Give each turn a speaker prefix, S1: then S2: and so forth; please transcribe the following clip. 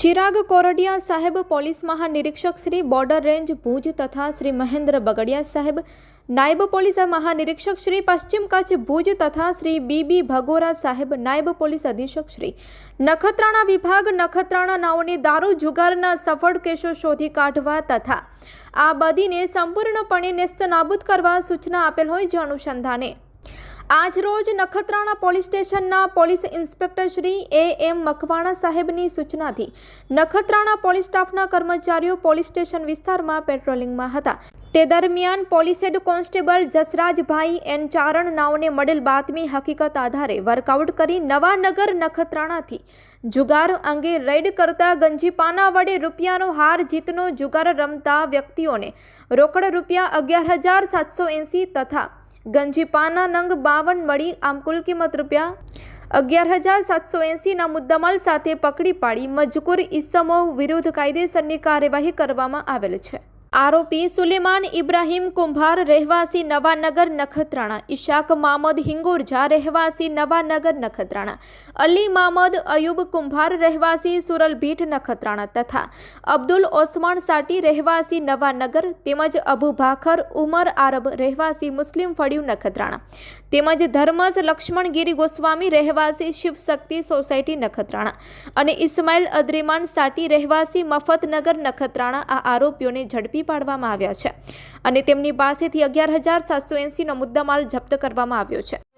S1: ચિરાગ કોરડિયા સાહેબ પોલીસ મહાનિરીક્ષક Shri border range Bhuj તથા શ્રી મહેન્દ્ર બગડિયા સાહેબ, નાયબ પોલીસ મહાનિરીક્ષક શ્રી પશ્ચિમ કચ્છ ભુજ તથા શ્રી બીબી ભગોરા સાહેબ, નાયબ પોલીસ અધિક્ષક શ્રી નખત્રાણા વિભાગ, નખત્રાણા નાઓની દારૂ જુગારના સફળ કેસો શોધી કાઢવા તથા આ બદીને સંપૂર્ણપણે નેસ્તનાબૂદ કરવા સૂચના આપેલ હોય જે અનુસંધાને. આજ રોજ નખત્રાણા પોલીસ સ્ટેશનના police inspector Shri A M Makwana સાહેબની સૂચનાથી નખત્રાણા પોલીસ સ્ટાફના કર્મચારીઓ પોલીસ સ્ટેશન વિસ્તારમાં પેટ્રોલિંગમાં હતા. તે દરમિયાન police head constable Jasrajbhai N Charan નાઓને મળેલ બાતમી હકીકત આધારે વર્કઆઉટ કરી નવાનગર નખત્રાણાથી જુગાર અંગે રેડ કરતા ગંજીપાના વડે રૂપિયાનો હાર જીતનો જુગાર રમતા વ્યક્તિઓને રોકડ રૂપિયા અગિયાર હજાર સાતસો એંસી તથા ગંજીપાના નંગ બાવન મળી આમ કુલ કિંમત રૂપિયા અગિયાર હજાર સાતસો એંસીના મુદ્દામાલ સાથે પકડી પાડી મજકૂર ઇસમો વિરુદ્ધ કાયદેસરની કાર્યવાહી કરવામાં આવેલ છે. આરોપી સુલેમાન ઇબ્રાહીમ કુંભાર રહેવાસી નવાનગર નખત્રાણા ઇશાક મામદ હિંગોરજા રહેવાસી નવાનગર નખત્રાણા, અલી મામદ અયુબ કુંભાર રહેવાસી સુરલભીઠ નખત્રાણા તથા અબ્દુલ ઓસમાન સાટી રહેવાસી નવાનગર તેમજ અબુ ભાખર ઉમર આરબ રહેવાસી મુસ્લિમ ફળિયું નખત્રાણા, તેમજ ધર્મસ લક્ષ્મણગીરી ગોસ્વામી રહેવાસી શિવશક્તિ સોસાયટી નખત્રાણા અને ઇસ્માઇલ અદ્રિમાન સાટી રહેવાસી મફતનગર નખત્રાણા આ આરોપીઓને ઝડપી પાડવામાં આવ્યા છે. અને તેમની પાસેથી અગિયાર હજાર સાતસો એંસીનો મુદ્દામાલ જપ્ત કરવામાં આવ્યો છે.